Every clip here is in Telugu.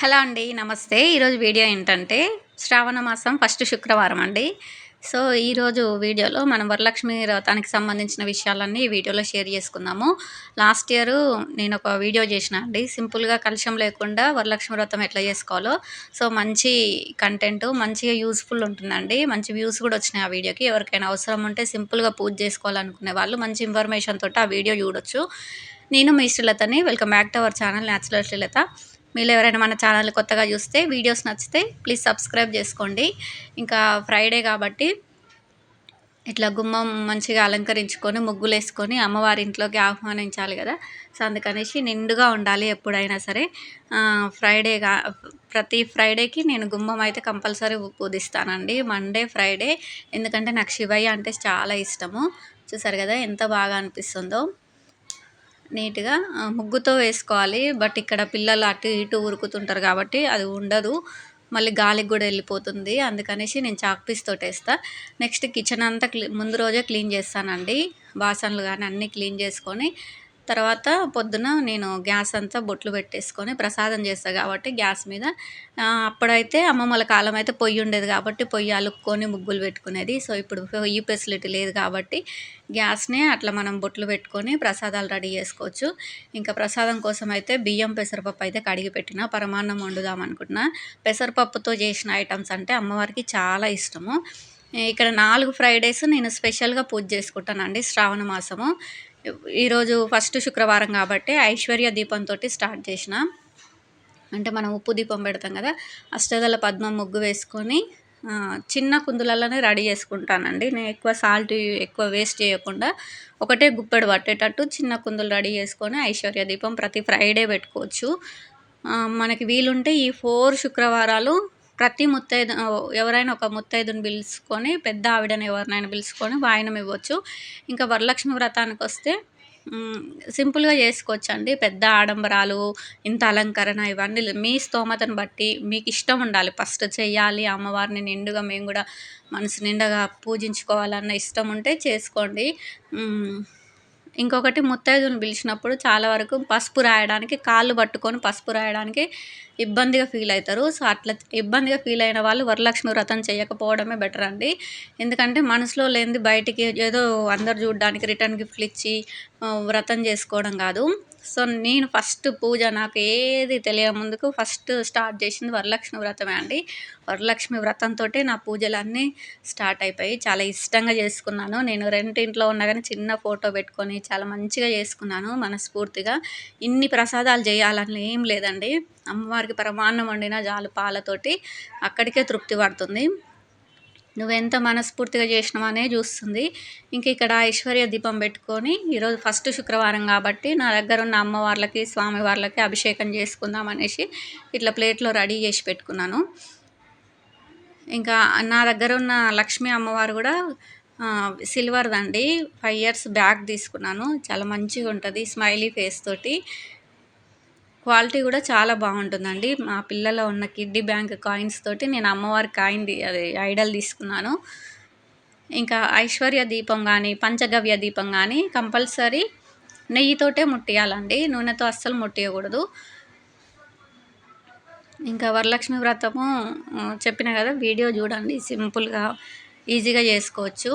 హలో అండి నమస్తే. ఈరోజు వీడియో ఏంటంటే శ్రావణ మాసం ఫస్ట్ శుక్రవారం అండి. సో ఈరోజు వీడియోలో మనం వరలక్ష్మి వ్రతానికి సంబంధించిన విషయాలన్నీ ఈ వీడియోలో షేర్ చేసుకుందాము. లాస్ట్ ఇయర్ నేను ఒక వీడియో చేసిన అండి. సింపుల్గా కలుషం లేకుండా వరలక్ష్మి వ్రతం ఎట్లా చేసుకోవాలో. సో మంచి కంటెంట్ మంచిగా యూస్ఫుల్ ఉంటుందండి. మంచి వ్యూస్ కూడా వచ్చినాయి ఆ వీడియోకి. ఎవరికైనా అవసరం ఉంటే సింపుల్గా పూజ చేసుకోవాలనుకునే వాళ్ళు మంచి ఇన్ఫర్మేషన్ తోటి ఆ వీడియో చూడొచ్చు. నేను మీ శ్రీలతని. Welcome back to our channel natural Srilatha. మీరు ఎవరైనా మన ఛానల్ కొత్తగా చూస్తే వీడియోస్ నచ్చితే ప్లీజ్ సబ్స్క్రైబ్ చేసుకోండి ఇంకా ఫ్రైడే కాబట్టి ఇట్లా గుమ్మం మంచిగా అలంకరించుకొని ముగ్గులు వేసుకొని అమ్మవారి ఇంట్లోకి ఆహ్వానించాలి కదా సో అందుకనేసి నిండుగా ఉండాలి ఎప్పుడైనా సరే ఫ్రైడేగా ప్రతి ఫ్రైడేకి నేను గుమ్మం అయితే కంపల్సరీ పూజిస్తానండి మండే ఫ్రైడే ఎందుకంటే నాకు శివయ్య అంటే చాలా ఇష్టము చూసారు కదా ఎంత బాగా అనిపిస్తుందో నీట్గా ముగ్గుతో వేసుకోవాలి. బట్ ఇక్కడ పిల్లలు అటు ఇటు ఉరుకుతుంటారు కాబట్టి అది ఉండదు. మళ్ళీ గాలికి కూడా వెళ్ళిపోతుంది. అందుకనేసి నేను చాక్ పీస్ తోటి వేస్తా. నెక్స్ట్ కిచెన్ అంతా క్లీ ముందు రోజే క్లీన్ చేస్తానండి. బాసన్లు కానీ అన్నీ క్లీన్ చేసుకొని తర్వాత పొద్దున నేను గ్యాస్ అంతా బొట్లు పెట్టేసుకొని ప్రసాదం చేస్తాను కాబట్టి గ్యాస్ మీద అప్పుడైతే అమ్మమ్మల కాలం అయితే పొయ్యి ఉండేది కాబట్టి పొయ్యి అలుక్కొని ముగ్గులు పెట్టుకునేది. సో ఇప్పుడు పొయ్యి ఫెసిలిటీ లేదు కాబట్టి గ్యాస్నే అట్లా మనం బొట్లు పెట్టుకొని ప్రసాదాలు రెడీ చేసుకోవచ్చు. ఇంకా ప్రసాదం కోసం అయితే బియ్యం పెసరపప్పు అయితే కడిగి పెట్టిన పరమాన్నం వండుదాం అనుకుంటున్నా. పెసరపప్పుతో చేసిన ఐటమ్స్ అంటే అమ్మవారికి చాలా ఇష్టము. ఇక్కడ నాలుగు ఫ్రైడేస్ నేను స్పెషల్గా పూజ చేసుకుంటానండి శ్రావణ మాసము. ఈరోజు ఫస్ట్ శుక్రవారం కాబట్టి ఐశ్వర్య దీపంతో స్టార్ట్ చేసిన. అంటే మనం ఉప్పు దీపం పెడతాం కదా అష్టదల పద్మం ముగ్గు వేసుకొని చిన్న కుందులలోనే రెడీ చేసుకుంటానండి. నేను ఎక్కువ సాల్ట్ ఎక్కువ వేస్ట్ చేయకుండా ఒకటే గుప్పెడు పట్టేటట్టు చిన్న కుందులు రెడీ చేసుకొని ఐశ్వర్య దీపం ప్రతి ఫ్రైడే పెట్టుకోవచ్చు. మనకి వీలుంటే ఈ ఫోర్ శుక్రవారాలు ప్రతి ముత్తైదు ఎవరైనా ఒక ముత్తైదుని పిలుచుకొని పెద్ద ఆవిడని ఎవరినైనా పిలుచుకొని వాయనం ఇవ్వచ్చు. ఇంకా వరలక్ష్మి వ్రతానికి వస్తే సింపుల్గా చేసుకోవచ్చు అండి పెద్ద ఆడంబరాలు ఇంత అలంకరణ ఇవన్నీ మీ స్తోమతను బట్టి మీకు ఇష్టం ఉండాలి. ఫస్ట్ చేయాలి అమ్మవారిని నిండుగా మేము కూడా మనసు నిండగా పూజించుకోవాలన్న ఇష్టం ఉంటే చేసుకోండి. ఇంకొకటి ముత్తైదుని పిలిచినప్పుడు చాలా వరకు పసుపు రాయడానికి కాళ్ళు పట్టుకొని పసుపు రాయడానికి ఇబ్బందిగా ఫీల్ అవుతారు. సో అట్లా ఇబ్బందిగా ఫీల్ అయిన వాళ్ళు వరలక్ష్మి వ్రతం చేయకపోవడమే బెటర్ అండి. ఎందుకంటే మనసులో లేనిది బయటికి ఏదో అందరు చూడడానికి రిటర్న్ గిఫ్ట్లు ఇచ్చి వ్రతం చేసుకోవడం కాదు. సో నేను ఫస్ట్ పూజ నాకు ఏది తెలియ ముందుకు ఫస్ట్ స్టార్ట్ చేసింది వరలక్ష్మి వ్రతమే అండి. వరలక్ష్మి వ్రతంతో నా పూజలన్నీ స్టార్ట్ అయిపోయి చాలా ఇష్టంగా చేసుకున్నాను. నేను రెంటింట్లో ఉన్నా కానీ చిన్న ఫోటో పెట్టుకొని చాలా మంచిగా చేసుకున్నాను మనస్ఫూర్తిగా. ఇన్ని ప్రసాదాలు చేయాలని ఏం లేదండి. అమ్మవారికి పరమాన్నం వండిన జాలు పాలతోటి అక్కడికే తృప్తి పడుతుంది. నువ్వెంత మనస్ఫూర్తిగా చేసినావు అనే చూస్తుంది. ఇంక ఇక్కడ ఐశ్వర్య దీపం పెట్టుకొని ఈరోజు ఫస్ట్ శుక్రవారం కాబట్టి నా దగ్గర ఉన్న అమ్మవార్లకి స్వామివార్లకి అభిషేకం చేసుకుందాం అనేసి ఇట్లా ప్లేట్లో రెడీ చేసి పెట్టుకున్నాను. ఇంకా నా దగ్గర ఉన్న లక్ష్మీ అమ్మవారు కూడా సిల్వర్దండి. ఫైవ్ ఇయర్స్ బ్యాక్ తీసుకున్నాను. చాలా మంచిగా ఉంటుంది స్మైలీ ఫేస్ తోటి. క్వాలిటీ కూడా చాలా బాగుంటుందండి. మా పిల్లలో ఉన్న కిడ్డీ బ్యాంక్ కాయిన్స్ తోటి నేను అమ్మవారి కాయిన్ అది ఐడల్ తీసుకున్నాను. ఇంకా ఐశ్వర్య దీపం కానీ పంచగవ్య దీపం కానీ కంపల్సరీ నెయ్యితోటే ముట్టియాలండి. నూనెతో అస్సలు ముట్టియకూడదు. ఇంకా వరలక్ష్మి వ్రతము చెప్పిన కదా వీడియో చూడండి. సింపుల్గా ఈజీగా చేసుకోవచ్చు.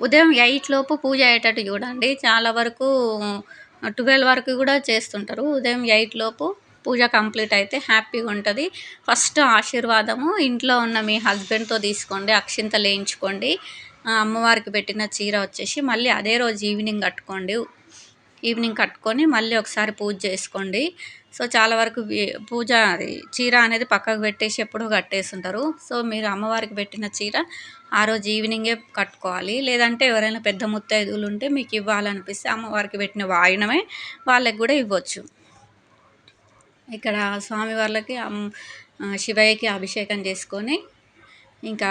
ఉదయం ఎయిట్ లోపు పూజ అయ్యేటట్టు చూడండి. చాలా వరకు ట్వెల్వ్ వరకు కూడా చేస్తుంటారు. ఉదయం ఎయిట్ లోపు పూజ కంప్లీట్ అయితే హ్యాపీగా ఉంటుంది. ఫస్ట్ ఆశీర్వాదము ఇంట్లో ఉన్న మీ హస్బెండ్తో తీసుకోండి అక్షింతలు వేయించుకోండి అమ్మవారికి పెట్టిన చీర వచ్చేసి మళ్ళీ అదే రోజు ఈవినింగ్ కట్టుకోండి. ఈవినింగ్ కట్టుకొని మళ్ళీ ఒకసారి పూజ చేసుకోండి. సో చాలా వరకు పూజ అది చీర అనేది పక్కకు పెట్టేసి ఎప్పుడూ కట్టేస్తుంటారు. సో మీరు అమ్మవారికి పెట్టిన చీర ఆ రోజు ఈవినింగే కట్టుకోవాలి. లేదంటే ఎవరైనా పెద్ద ముత్తైదువులు ఉంటే మీకు ఇవ్వాలనిపిస్తే అమ్మవారికి పెట్టిన వాయినమే వాళ్ళకి కూడా ఇవ్వచ్చు. ఇక్కడ స్వామి వాళ్ళకి శివయ్యకి అభిషేకం చేసుకొని ఇంకా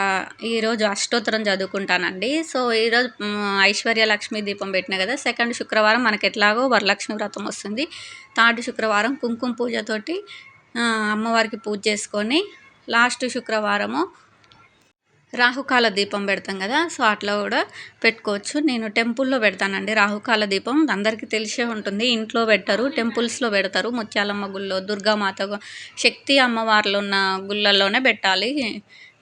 ఈరోజు అష్టోత్తరం చదువుకుంటానండి. సో ఈరోజు ఐశ్వర్య లక్ష్మి దీపం పెట్టిన కదా సెకండ్ శుక్రవారం మనకి ఎట్లాగో వరలక్ష్మి వ్రతం వస్తుంది. థర్డ్ శుక్రవారం కుంకుమ పూజతోటి అమ్మవారికి పూజ చేసుకొని లాస్ట్ శుక్రవారము రాహుకాల దీపం పెడతాం కదా సో అట్లా కూడా పెట్టుకోవచ్చు. నేను టెంపుల్లో పెడతానండి రాహుకాల దీపం. అందరికీ తెలిసే ఉంటుంది ఇంట్లో పెట్టరు టెంపుల్స్లో పెడతారు. ముత్యాలమ్మ గుళ్ళో దుర్గామాత శక్తి అమ్మవార్లు ఉన్న గుళ్ళల్లోనే పెట్టాలి.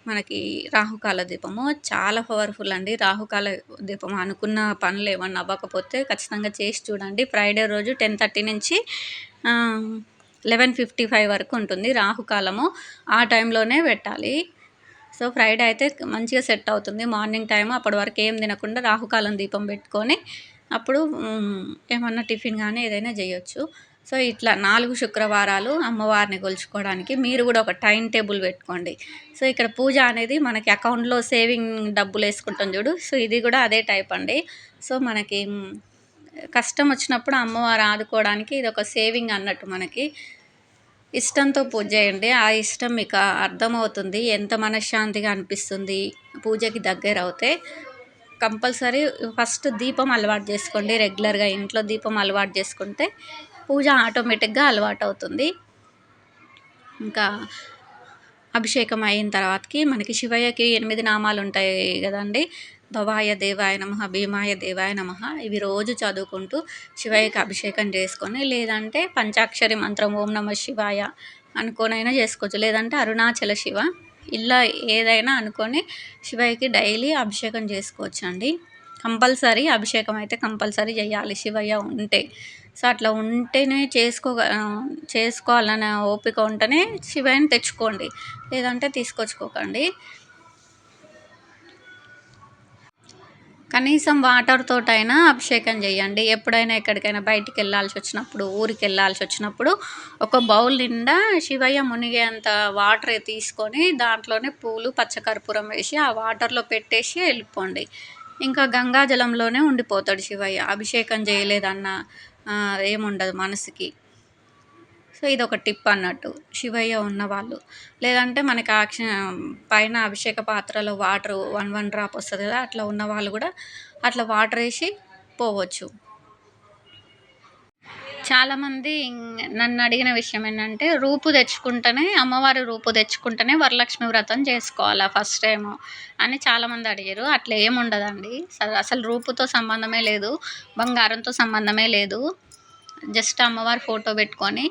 మనకి రాహుకాల దీపము చాలా పవర్ఫుల్ అండి. రాహుకాల దీపం అనుకున్న పనులు ఏమన్నా అవ్వకపోతే ఖచ్చితంగా చేసి చూడండి. ఫ్రైడే రోజు టెన్ థర్టీ నుంచి లెవెన్ ఫిఫ్టీ ఫైవ్ వరకు ఉంటుంది రాహుకాలము. ఆ టైంలోనే పెట్టాలి. సో ఫ్రైడే అయితే మంచిగా సెట్ అవుతుంది. మార్నింగ్ టైం అప్పటి వరకు ఏం తినకుండా రాహుకాలం దీపం పెట్టుకొని అప్పుడు ఏమన్నా టిఫిన్ కానీ ఏదైనా చేయొచ్చు. సో ఇట్లా నాలుగు శుక్రవారాలు అమ్మవారిని కొలుచుకోవడానికి మీరు కూడా ఒక టైం టేబుల్ పెట్టుకోండి. సో ఇక్కడ పూజ అనేది మనకి అకౌంట్లో సేవింగ్ డబ్బులు వేసుకుంటాం చూడు. సో ఇది కూడా అదే టైప్ అండి. సో మనకి కష్టం వచ్చినప్పుడు అమ్మవారు ఆదుకోవడానికి ఇది ఒక సేవింగ్ అన్నట్టు మనకి ఇష్టంతో పూజ చేయండి. ఆ ఇష్టం మీకు అర్థమవుతుంది. ఎంత మనశ్శాంతిగా అనిపిస్తుంది పూజకి దగ్గర అవుతే. కంపల్సరీ ఫస్ట్ దీపం అలవాటు చేసుకోండి. రెగ్యులర్గా ఇంట్లో దీపం అలవాటు చేసుకుంటే పూజ ఆటోమేటిక్గా అలవాటు అవుతుంది ఇంకా అభిషేకం అయిన తర్వాతకి మనకి శివయ్యకి ఎనిమిది నామాలు ఉంటాయి కదండి. భవాయ దేవాయ నమ భీమాయ దేవాయ నమ ఇవి రోజు చదువుకుంటూ శివయ్యకి అభిషేకం చేసుకొని లేదంటే పంచాక్షరి మంత్రం ఓం నమ శివాయ అనుకోనైనా చేసుకోవచ్చు. లేదంటే అరుణాచల శివ ఇలా ఏదైనా అనుకొని శివయ్యకి డైలీ అభిషేకం చేసుకోవచ్చు అండి కంపల్సరీ అభిషేకం అయితే కంపల్సరీ చేయాలి శివయ్య ఉంటే. సో అట్లా ఉంటేనే చేసుకో చేసుకోవాలనే ఓపిక ఉంటేనే శివయ్యని తెచ్చుకోండి. లేదంటే తీసుకొచ్చుకోకండి. కనీసం వాటర్ అయినా అభిషేకం చేయండి. ఎప్పుడైనా ఎక్కడికైనా బయటికి వెళ్ళాల్సి వచ్చినప్పుడు ఊరికి వెళ్ళాల్సి వచ్చినప్పుడు ఒక బౌల్ నిండా శివయ్య మునిగేంత వాటర్ తీసుకొని దాంట్లోనే పూలు పచ్చకర్పూరం వేసి ఆ వాటర్లో పెట్టేసి వెళ్ళిపోండి. ఇంకా గంగాజలంలోనే ఉండిపోతాడు శివయ్య. అభిషేకం చేయలేదన్న ఏముండదు మనసుకి. సో ఇది ఒక టిప్ అన్నట్టు. శివయ్య ఉన్నవాళ్ళు. లేదంటే మనకి ఆక్ష పైన అభిషేక పాత్రలో వాటర్ వన్ వన్ డ్రాప్ వస్తుంది కదా అట్లా ఉన్నవాళ్ళు కూడా అట్లా వాటర్ వేసి పోవచ్చు. చాలామంది నన్ను అడిగిన విషయం ఏంటంటే రూపు తెచ్చుకుంటేనే అమ్మవారి రూపు తెచ్చుకుంటేనే వరలక్ష్మి వ్రతం చేసుకోవాలా ఫస్ట్ టైం అని చాలామంది అడిగారు. అట్లా ఏమి ఉండదండి. అసలు రూపుతో సంబంధమే లేదు బంగారంతో సంబంధమే లేదు. జస్ట్ అమ్మవారి ఫోటో పెట్టుకొని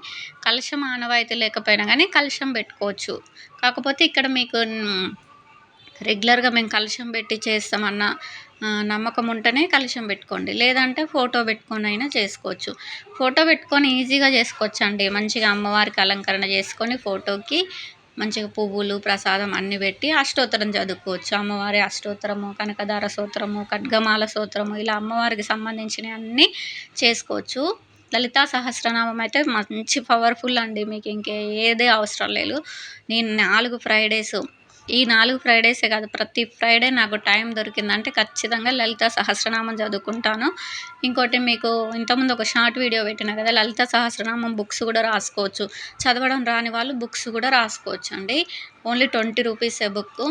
కలుషం ఆనవాయితీ లేకపోయినా కానీ కలుషం పెట్టుకోవచ్చు. కాకపోతే ఇక్కడ మీకు రెగ్యులర్గా మేము కలుషం పెట్టి చేస్తామన్న నమ్మకం ఉంటేనే కలశం పెట్టుకోండి. లేదంటే ఫోటో పెట్టుకొని అయినా చేసుకోవచ్చు. ఫోటో పెట్టుకొని ఈజీగా చేసుకోవచ్చు అండి మంచిగా అమ్మవారికి అలంకరణ చేసుకొని ఫోటోకి మంచిగా పువ్వులు ప్రసాదం అన్నీ పెట్టి అష్టోత్తరం చదువుకోవచ్చు. అమ్మవారి అష్టోత్తరము కనకదార సూత్రము ఖడ్గమాల సూత్రము ఇలా అమ్మవారికి సంబంధించినవి అన్నీ చేసుకోవచ్చు. లలితా సహస్రనామం అయితే మంచి పవర్ఫుల్ అండి. మీకు ఇంకే ఏదే అవసరం లేదు. నేను నాలుగు ఫ్రైడేస్ ఈ నాలుగు ఫ్రైడేసే కాదు ప్రతి ఫ్రైడే నాకు టైం దొరికిందంటే ఖచ్చితంగా లలిత సహస్రనామం చదువుకుంటాను. ఇంకోటి మీకు ఇంతకుముందు ఒక షార్ట్ వీడియో పెట్టిన కదా లలిత సహస్రనామం బుక్స్ కూడా రాసుకోవచ్చు. చదవడం రాని వాళ్ళు బుక్స్ కూడా రాసుకోవచ్చు అండి ఓన్లీ ట్వంటీ రూపీసే బుక్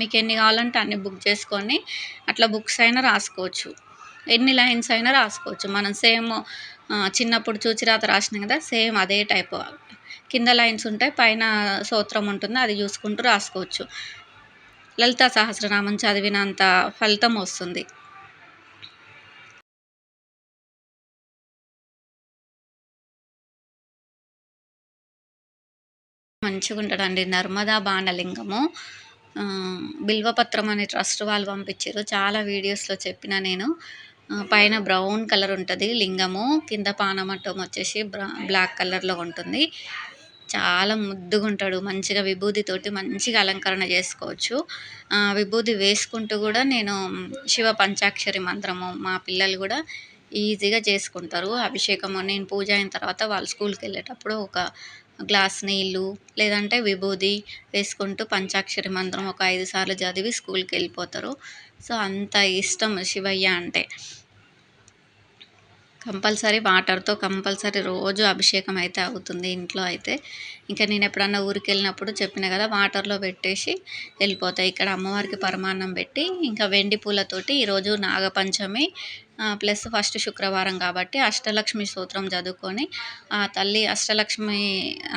మీకు ఎన్ని కావాలంటే అన్ని బుక్ చేసుకొని అట్లా బుక్స్ అయినా రాసుకోవచ్చు. ఎన్ని లైన్స్ అయినా రాసుకోవచ్చు. మనం సేమ్ చిన్నప్పుడు చూచిరాత రాసినాం కదా సేమ్ అదే టైప్ కింద లైన్స్ ఉంటాయి పైన సూత్రం ఉంటుంది అది చూసుకుంటూ రాసుకోవచ్చు. లలితా సహస్రనామం చదివినంత ఫలితం వస్తుంది. మంచిగా ఉంటాడండి నర్మదా బాణలింగము. బిల్వపత్రం అనే ట్రస్ట్ వాళ్ళు పంపించారు. చాలా వీడియోస్లో చెప్పిన నేను. పైన బ్రౌన్ కలర్ ఉంటుంది లింగము కింద పానమట్టం వచ్చేసి బ్రా బ్లాక్ కలర్లో ఉంటుంది. చాలా ముద్దుగా ఉంటాడు మంచిగా విభూతితోటి మంచిగా అలంకరణ చేసుకోవచ్చు. విభూది విభూతి వేసుకుంటూ కూడా నేను శివ పంచాక్షరి మంత్రము మా పిల్లలు కూడా ఈజీగా చేసుకుంటారు. అభిషేకము నేను పూజ అయిన తర్వాత వాళ్ళు స్కూల్కి వెళ్ళేటప్పుడు ఒక గ్లాస్ నీళ్ళు లేదంటే విభూది వేసుకుంటూ పంచాక్షరి మంత్రం ఒక ఐదు సార్లు చదివి స్కూల్కి వెళ్ళిపోతారు. సో అంత ఇష్టం శివయ్య అంటే. కంపల్సరీ వాటర్తో కంపల్సరీ రోజు అభిషేకం అయితే అవుతుంది ఇంట్లో అయితే. ఇంకా నేను ఎప్పుడన్నా ఊరికి వెళ్ళినప్పుడు చెప్పిన కదా వాటర్లో పెట్టేసి వెళ్ళిపోతాయి ఇక్కడ అమ్మవారికి పరమాన్నం పెట్టి ఇంకా వెండి పూలతోటి ఈరోజు నాగపంచమి ప్లస్ ఫస్ట్ శుక్రవారం కాబట్టి అష్టలక్ష్మి స్తోత్రం చదువుకొని ఆ తల్లి అష్టలక్ష్మి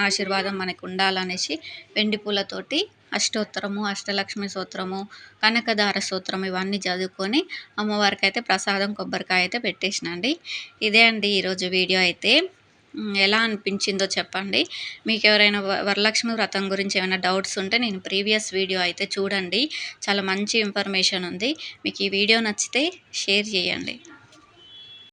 ఆశీర్వాదం మనకు ఉండాలనేసి వెండి పూలతోటి అష్టోత్తరము అష్టలక్ష్మి సూత్రము కనకధార సూత్రం ఇవన్నీ చదువుకొని అమ్మవారికి అయితే ప్రసాదం కొబ్బరికాయ అయితే పెట్టేసినండి. ఇదే అండి ఈరోజు వీడియో అయితే. ఎలా అనిపించిందో చెప్పండి. మీకు ఎవరైనా వరలక్ష్మి వ్రతం గురించి ఏమైనా డౌట్స్ ఉంటే నేను ప్రీవియస్ వీడియో అయితే చూడండి. చాలా మంచి ఇన్ఫర్మేషన్ ఉంది. మీకు ఈ వీడియో నచ్చితే షేర్ చేయండి.